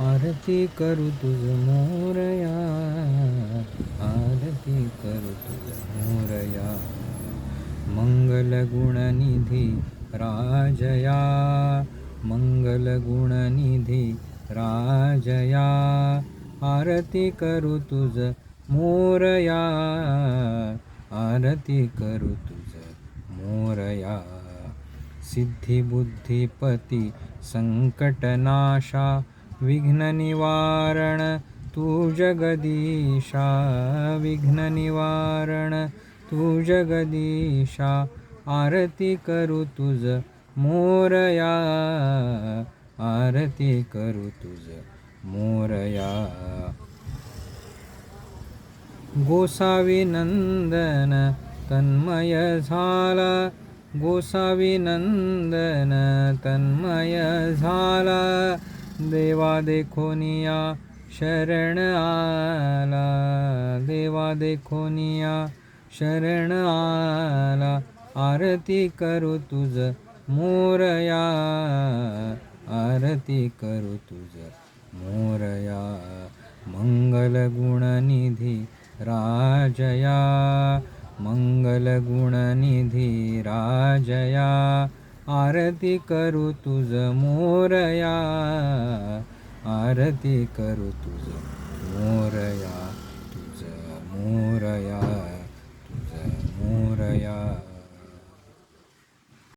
आरती करू तुझ मोरया आरती करू तुझ मोरया मंगलगुणनिधी राजया. मंगलगुणनिधी राजया. आरती करू तुझ मोरया आरती करू तुझ मोरया सिद्धिबुद्धिपती संकटनाशा. विघ्ननिवारण तू जगदीशा विघ्ननिवारण तू जगदीशा आरती करू तुझ मोरया आरती करू तुझ मोरया. गोसावी नंदन तन्मय झाला. गोसावी नंदन तन्मय झाला. देवा देखोनिया शरण आला. देवा देखोनिया शरण आला. आरती करू तुझ मोरया. आरती करू तुझ मोरया. मंगलगुणनिधी राजया. मंगलगुणनिधी राजया. आरती करू तुझ मोरया. आरती करू तुझ मोरया. तुझ मोरया. तुझ मोरया.